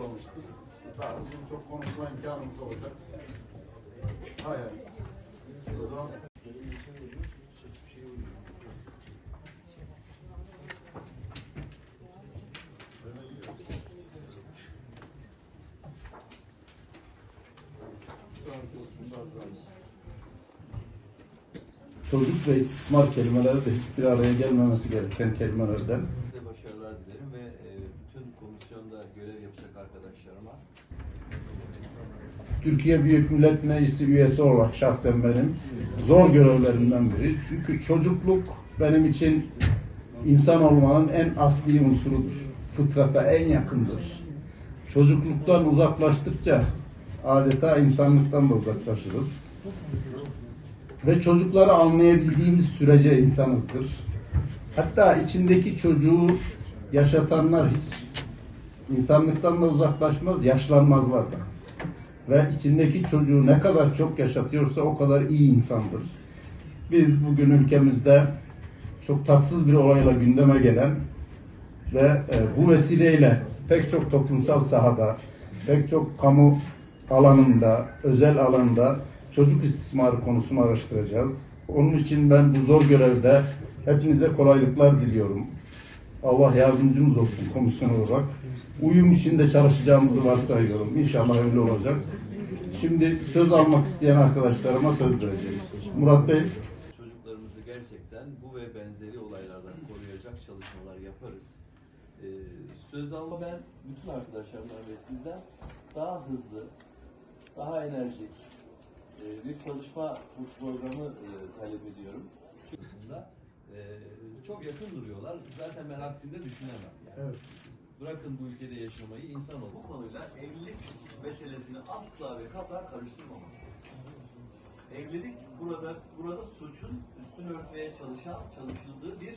uygulamıştık. Daha bizim çok konuşma imkanımız olacak. Hayır. O zaman. Çocuk ve istismar kelimeleri de bir araya gelmemesi gereken kelimelerden. Size başarılar dilerim ve e, bütün komisyonda görev yapacak arkadaşlarıma Türkiye Büyük Millet Meclisi üyesi olarak şahsen benim zor görevlerimden biri. Çünkü çocukluk benim için insan olmanın en asli unsurudur. Fıtrata en yakındır. Çocukluktan uzaklaştıkça adeta insanlıktan da uzaklaşırız. Ve çocukları anlayabildiğimiz sürece insanızdır. Hatta içindeki çocuğu yaşatanlar hiç insanlıktan da uzaklaşmaz, yaşlanmazlar da ve içindeki çocuğu ne kadar çok yaşatıyorsa o kadar iyi insandır. Biz bugün ülkemizde çok tatsız bir olayla gündeme gelen ve e, bu vesileyle pek çok toplumsal sahada, pek çok kamu alanında, özel alanda çocuk istismarı konusunu araştıracağız. Onun için ben bu zor görevde hepinize kolaylıklar diliyorum. Allah yardımcımız olsun komisyon olarak. Uyum içinde çalışacağımızı varsayıyorum. İnşallah öyle olacak. Şimdi söz almak isteyen arkadaşlarıma söz vereceğim. Murat Bey. çocuklarımızı gerçekten bu ve benzeri olaylardan koruyacak çalışmalar yaparız. E, söz alma ben bütün arkadaşlarımdan ve sizden daha hızlı, daha enerjik e, bir çalışma programı e, talep ediyorum. Aslında e, çok yakın duruyorlar. Zaten ben aksinde düşünemem. Yani. Evet. Bırakın bu ülkede yaşamayı insan olun. bu konuyla evlilik meselesini asla ve kata karıştırmamak. Evlilik burada burada suçun üstünü örtmeye çalışan çalışıldığı bir